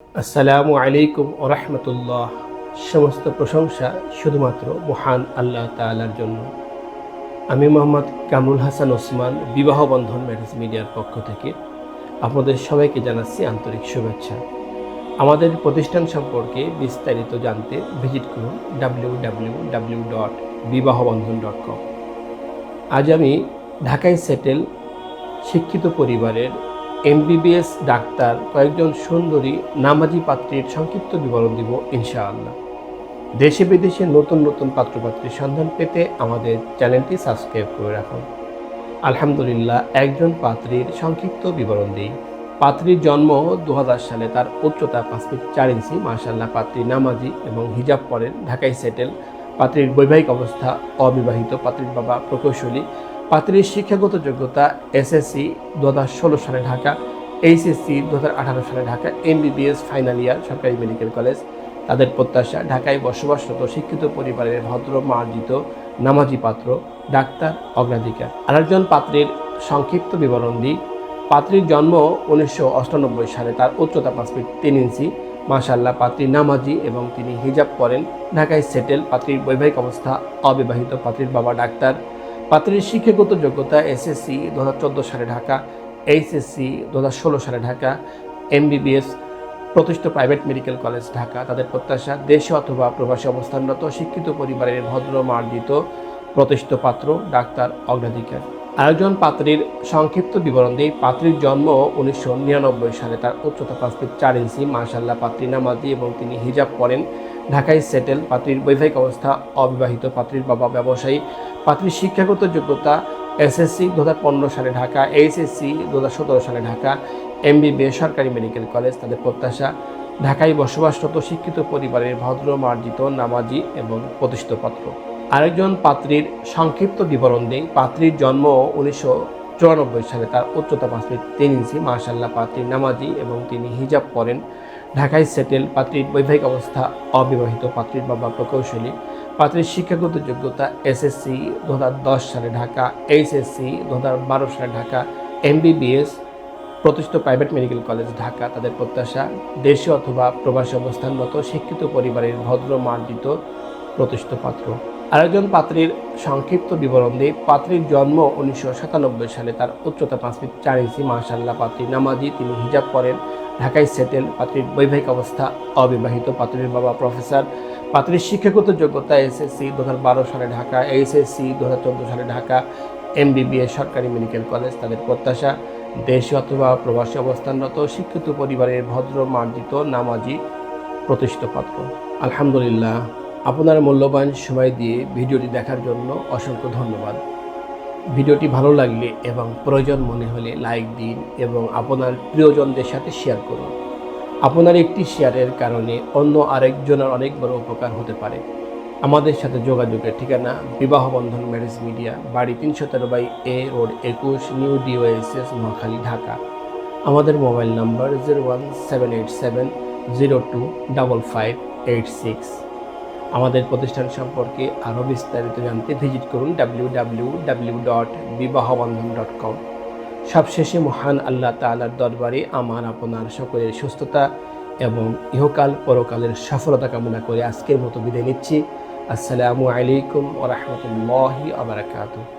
আসসালামু আলাইকুম ওরহমতুল্লাহ সমস্ত প্রশংসা শুধুমাত্র মহান আল্লাহ তাআলার জন্য। আমি মোহাম্মদ কামরুল হাসান ওসমান, বিবাহ বন্ধন ম্যারেজ মিডিয়ার পক্ষ থেকে আপনাদের সবাইকে জানাচ্ছি আন্তরিক শুভেচ্ছা। আমাদের প্রতিষ্ঠান সম্পর্কে বিস্তারিত জানতে ভিজিট করুন W W W dot Bibahabandhan dot com আজ আমি ঢাকায় সেটেল শিক্ষিত পরিবারের এমবিবিএস ডাক্তার, কয়েকজন সুন্দরী নামাজি পাত্রীর সংক্ষিপ্ত বিবরণ দিব ইনশাআল্লাহ। দেশে বিদেশে নতুন নতুন পাত্রপাত্রীর সন্ধান পেতে আমাদের চ্যানেলটি সাবস্ক্রাইব করে রাখুন। আলহামদুলিল্লাহ, একজন পাত্রীর সংক্ষিপ্ত বিবরণ দিই। পাত্রীর জন্ম দু হাজার সালে, তার উচ্চতা পাঁচ ফিট চার ইঞ্চি। মার্শাল্লাহ পাত্রী নামাজি এবং হিজাব পরেন। ঢাকায় সেটেল। পাত্রীর বৈবাহিক অবস্থা অবিবাহিত। পাত্রীর বাবা প্রকৌশলী। পাত্রীর শিক্ষাগত যোগ্যতা এসএসসি দু হাজার ষোলো সালে ঢাকা এইচএসসি দু হাজার আঠারো সালে ঢাকা এমবিবিএস ফাইনাল ইয়ার সরকারি মেডিকেল কলেজ তাদের প্রত্যাশা, ঢাকায় বসবাসরত, শিক্ষিত পরিবারের ভদ্র, মার্জিত নামাজি পাত্র ডাক্তার অগ্রাধিকার আরেকজন পাত্রীর সংক্ষিপ্ত বিবরণ দিই। পাত্রীর জন্ম উনিশশো সালে, তার উচ্চতা পাঁচ ফিট তিন ইঞ্চি। মাশাল্লাহ পাত্রী নামাজি এবং তিনি হিজাব করেন ঢাকায় সেটেল পাত্রীর বৈবাহিক অবস্থা অবিবাহিত, পাত্রীর বাবা ডাক্তার। পাত্রীর শিক্ষাগত যোগ্যতা এসএসসি দু হাজার চোদ্দ সালে ঢাকা এইচএসসি দু হাজার ষোলো সালে ঢাকা এমবিবিএস প্রতিষ্ঠিত প্রাইভেট মেডিকেল কলেজ ঢাকা। তাদের প্রত্যাশা, দেশে অথবা প্রবাসী অবস্থানরত, শিক্ষিত পরিবারের ভদ্র, মার্জিত, প্রতিষ্ঠিত পাত্র, ডাক্তার, অগ্রাধিকার। আরেকজন পাত্রীর সংক্ষিপ্ত বিবরণ দিয়ে পাত্রীর জন্ম উনিশশো নিরানব্বই সালে, তার উচ্চতা পাঁচ ফিট চার ইঞ্চি। মার্শাল্লাহ পাত্রী নামাজি এবং তিনি হিজাব পরেন ঢাকায় সেটেল পাত্রীর বৈবাহিক অবস্থা, অবিবাহিত পাত্রীর বাবা ব্যবসায়ী, পাত্রীর শিক্ষাগত যোগ্যতা এসএসসি দু হাজার পনেরো সালে ঢাকা এইচএসসি দু হাজার সতেরো সালে ঢাকা এমবিবিএস সরকারি মেডিকেল কলেজ তাদের প্রত্যাশা। ঢাকায় বসবাসরত শিক্ষিত পরিবারের ভদ্র, মার্জিত, নামাজি এবং প্রতিষ্ঠিত পাত্র। আরেকজন পাত্রীর সংক্ষিপ্ত বিবরণ দেই। পাত্রীর জন্ম উনিশশো চুরানব্বই সালে, তার উচ্চতা পাঁচ ফিট তিন ইঞ্চি। মার্শাল্লাহ পাত্রী নামাজি এবং তিনি হিজাব পরেন। ঢাকায় সেটেল পাত্রীর বৈবাহিক অবস্থা, অবিবাহিত পাত্রীর বাবা প্রকৌশলী, পাত্রীর শিক্ষাগত যোগ্যতা এসএসসি দু দশ সালে ঢাকা এইচএসসি দু বারো সালে ঢাকা এমবিবিএস প্রতিষ্ঠিত প্রাইভেট মেডিকেল কলেজ ঢাকা। তাদের প্রত্যাশা দেশে অথবা প্রবাসী অবস্থানরত শিক্ষিত পরিবারের ভদ্র মার্জিত প্রতিষ্ঠিত পাত্র। আরেকজন পাত্রীর সংক্ষিপ্ত বিবরণ দিয়ে পাত্রীর জন্ম উনিশশো সাতানব্বই সালে তার উচ্চতা পাঁচ ফিট চার ইঞ্চি মার্শাল্লাহ পাত্রী নামাজি তিনি হিজাব পরেন ঢাকায় সেটেল পাত্রীর বৈবাহিক অবস্থা, অবিবাহিত পাত্রীর বাবা প্রফেসর, পাত্রীর শিক্ষাগত যোগ্যতা এসএসসি দু হাজার বারো সালে ঢাকা এইচএসসি দু হাজার চোদ্দ সালে ঢাকা এমবিবিএস সরকারি মেডিকেল কলেজ, তাদের প্রত্যাশা, দেশে অথবা প্রবাসী অবস্থানরত শিক্ষিত পরিবারের ভদ্র মার্জিত নামাজি প্রতিষ্ঠিত পাত্র। আলহামদুলিল্লাহ, আপনার মূল্যবান সময় দিয়ে ভিডিওটি দেখার জন্য অসংখ্য ধন্যবাদ। ভিডিওটি ভালো লাগলে এবং প্রয়োজন মনে হলে লাইক দিন এবং আপনার প্রিয়জনদের সাথে শেয়ার করুন। আপনার একটি শেয়ারের কারণে অন্য আরেকজনের অনেক বড় উপকার হতে পারে। আমাদের সাথে যোগাযোগের ঠিকানা বিবাহ বন্ধন ম্যারেজ মিডিয়া, বাড়ি তিনশো তেরো বাই এ রোড একুশ, নিউ ডিওএসএস, নোয়াখালী, ঢাকা। আমাদের mobile number zero one seven eight seven zero two double five eight six আমাদের প্রতিষ্ঠান সম্পর্কে আরও বিস্তারিত জানতে ভিজিট করুন W W W dot Bibahabandhan dot com সবশেষে মহান আল্লাহ তালার দরবারে আমার আপনার সকলের সুস্থতা এবং ইহকাল পরকালের সফলতা কামনা করে আজকের মতো বিদায় নিচ্ছি। আসসালামু আলাইকুম ওরহমতুল্লাহি আবরাকাতুহ